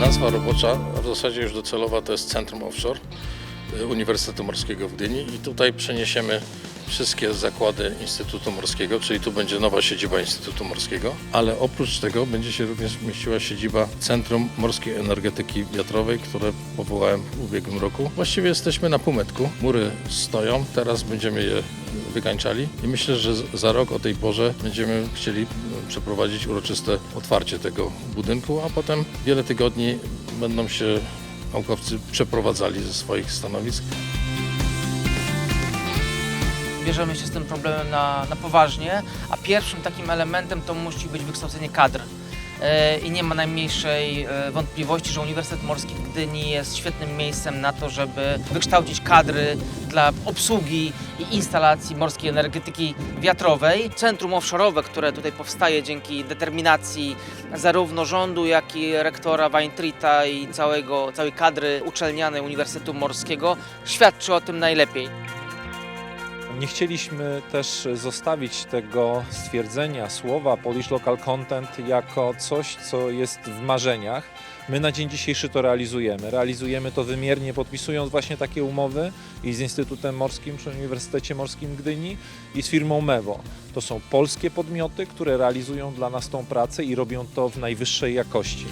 Warstwa robocza, a w zasadzie już docelowa, to jest Centrum Offshore y, Uniwersytetu Morskiego w Gdyni i tutaj przeniesiemy wszystkie zakłady Instytutu Morskiego, czyli tu będzie nowa siedziba Instytutu Morskiego, ale oprócz tego będzie się również mieściła siedziba Centrum Morskiej Energetyki Wiatrowej, które powołałem w ubiegłym roku. Właściwie jesteśmy na półmetku, mury stoją, teraz będziemy je wykańczali i myślę, że za rok o tej porze będziemy chcieli e, przeprowadzić uroczyste otwarcie tego budynku, a potem wiele tygodni będą się naukowcy przeprowadzali ze swoich stanowisk. Bierzemy się z tym problemem na, na poważnie, a pierwszym takim elementem to musi być wykształcenie kadr. E, I nie ma najmniejszej e, wątpliwości, że Uniwersytet Morski w Gdyni jest świetnym miejscem na to, żeby wykształcić kadry dla obsługi i instalacji morskiej energetyki wiatrowej. Centrum offshore'owe, które tutaj powstaje dzięki determinacji zarówno rządu, jak i rektora Weintrita i całego, całej kadry uczelnianej Uniwersytetu Morskiego, świadczy o tym najlepiej. Nie chcieliśmy też zostawić tego stwierdzenia, słowa Polish Local Content jako coś, co jest w marzeniach. My na dzień dzisiejszy to realizujemy. Realizujemy to wymiernie, podpisując właśnie takie umowy i z Instytutem Morskim przy Uniwersytecie Morskim Gdyni i z firmą Mewo. To są polskie podmioty, które realizują dla nas tą pracę i robią to w najwyższej jakości.